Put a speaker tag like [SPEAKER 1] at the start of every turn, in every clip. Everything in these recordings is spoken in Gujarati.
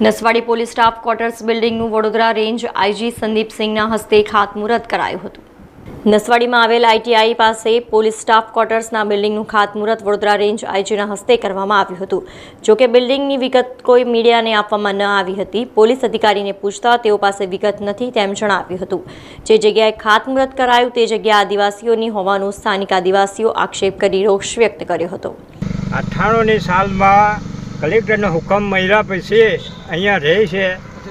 [SPEAKER 1] નસવાડી પોલીસ સ્ટાફ ક્વાર્ટર્સ બિલ્ડિંગનું વડોદરા રેન્જ આઈજી સંદીપસિંહના હસ્તે ખાતમુહૂર્ત કરાયું હતું. નસવાડીમાં આવેલ આઈટીઆઈ પાસે પોલીસ સ્ટાફ ક્વાર્ટર્સના બિલ્ડિંગનું ખાતમુહૂર્ત વડોદરા રેન્જ આઈજીના હસ્તે કરવામાં આવ્યું હતું. જોકે બિલ્ડિંગની વિગત કોઈ મીડિયાને આપવામાં ન આવી હતી. પોલીસ અધિકારીને પૂછતા તેઓ પાસે વિગત નથી તેમ જણાવ્યું હતું. જે જગ્યાએ ખાતમુહૂર્ત કરાયું તે જગ્યા આદિવાસીઓની હોવાનું સ્થાનિક આદિવાસીઓ આક્ષેપ કરી રોષ વ્યક્ત કર્યો હતો.
[SPEAKER 2] અઠ્ઠાણુંની સાલમાં કલેક્ટરનો હુકમ મળ્યા પછી અહીંયા રહે છે.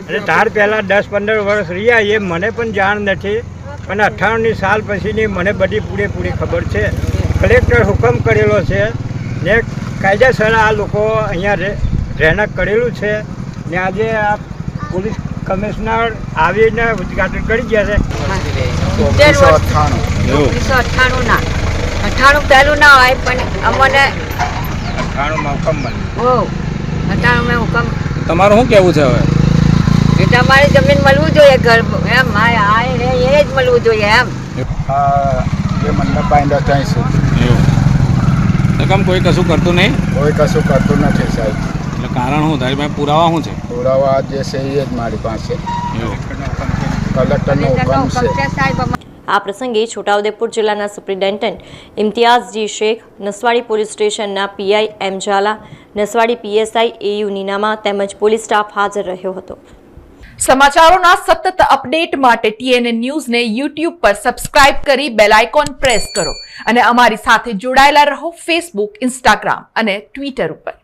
[SPEAKER 2] અને તાર પહેલાં દસ પંદર વર્ષ રહ્યા એ મને પણ જાણ નથી. પણ અઠ્ઠાણુંની સાલ પછીની મને બધી પૂરેપૂરી ખબર છે. કલેક્ટર હુકમ કરેલો છે ને કાયદેસર આ લોકો અહીંયા રહે રહેણાંક કરેલું છે. ને આજે આ પોલીસ કમિશનર આવીને ઉદઘાટન કરી ગયા છે.
[SPEAKER 3] ઓગણીસો અઠ્ઠાણું ના અઠ્ઠાણું પહેલું ના હોય પણ અમને
[SPEAKER 2] અઠ્ઠાણુંમાં હુકમ મળ્યો
[SPEAKER 3] ઓ અઠ્ઠાણું હુકમ
[SPEAKER 4] તમારું શું કેવું છે હવે?
[SPEAKER 3] એટલે અમારે જમીન મળવું જોઈએ ઘર એમ આ એ જ મળવું જોઈએ એમ.
[SPEAKER 5] આ જે મંડપ બાંધ્યો ત્યાં
[SPEAKER 4] એવું. કોઈ કશું કરતું નહીં?
[SPEAKER 5] કોઈ કશું કરતું નથી સાહેબ.
[SPEAKER 4] એટલે કારણ શું? તારી પાસે પુરાવા શું છે?
[SPEAKER 5] પુરાવા જે છે એ જ મારી પાસે. કલેક્ટરનો હુકમ છે.
[SPEAKER 3] છે સાહેબ
[SPEAKER 1] આ પ્રસંગે છોટાઉદેપુર જિલ્લાના સુપ્રિન્ટેન્ડન્ટ ઇમ્તિયાઝજી શેખ, નસવાડી પોલીસ સ્ટેશનના PI M Zala, Naswadi PSI AU Ninama તેમજ પોલીસ સ્ટાફ હાજર રહ્યો હતો.
[SPEAKER 6] સમાચારોના સતત અપડેટ માટે ટીએનએ ન્યૂઝને યુટ્યુબ પર સબસ્ક્રાઇબ કરી બેલ આઇકોન પ્રેસ કરો અને અમારી સાથે જોડાયેલા રહો ફેસબુક, ઇન્સ્ટાગ્રામ અને ટ્વિટર ઉપર.